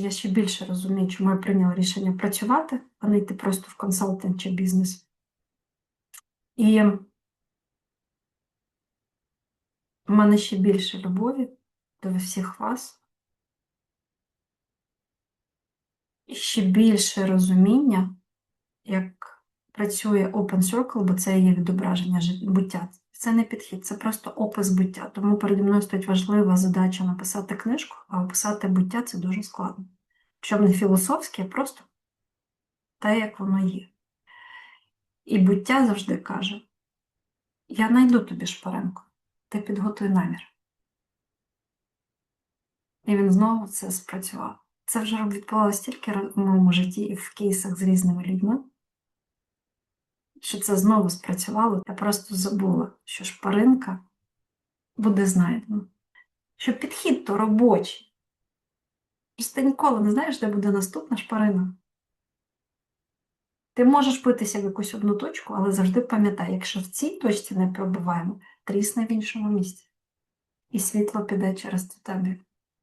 Я ще більше розумію, чому я прийняла рішення працювати, а не йти просто в консалтинг чи бізнес. І в мене ще більше любові до всіх вас. І ще більше розуміння, як працює Open Circle, бо це є відображення буття. Це не підхід, це просто опис буття. Тому переді мною стоїть важлива задача написати книжку, а описати буття це дуже складно. Щоб не філософське, а просто те, як воно є. І буття завжди каже: Я знайду тобі шпаринку, ти підготуй намір. І він знову це спрацював. Це вже відбувалося стільки раз в моєму житті і в кейсах з різними людьми, що це знову спрацювало. Я просто забула, що шпаринка буде знайдена. Що підхід то робочий. Просто ти ніколи не знаєш, де буде наступна шпарина. Ти можеш битися в якусь одну точку, але завжди пам'ятай, якщо в цій точці не пробиваємо, трісне в іншому місці. І світло піде через темряву.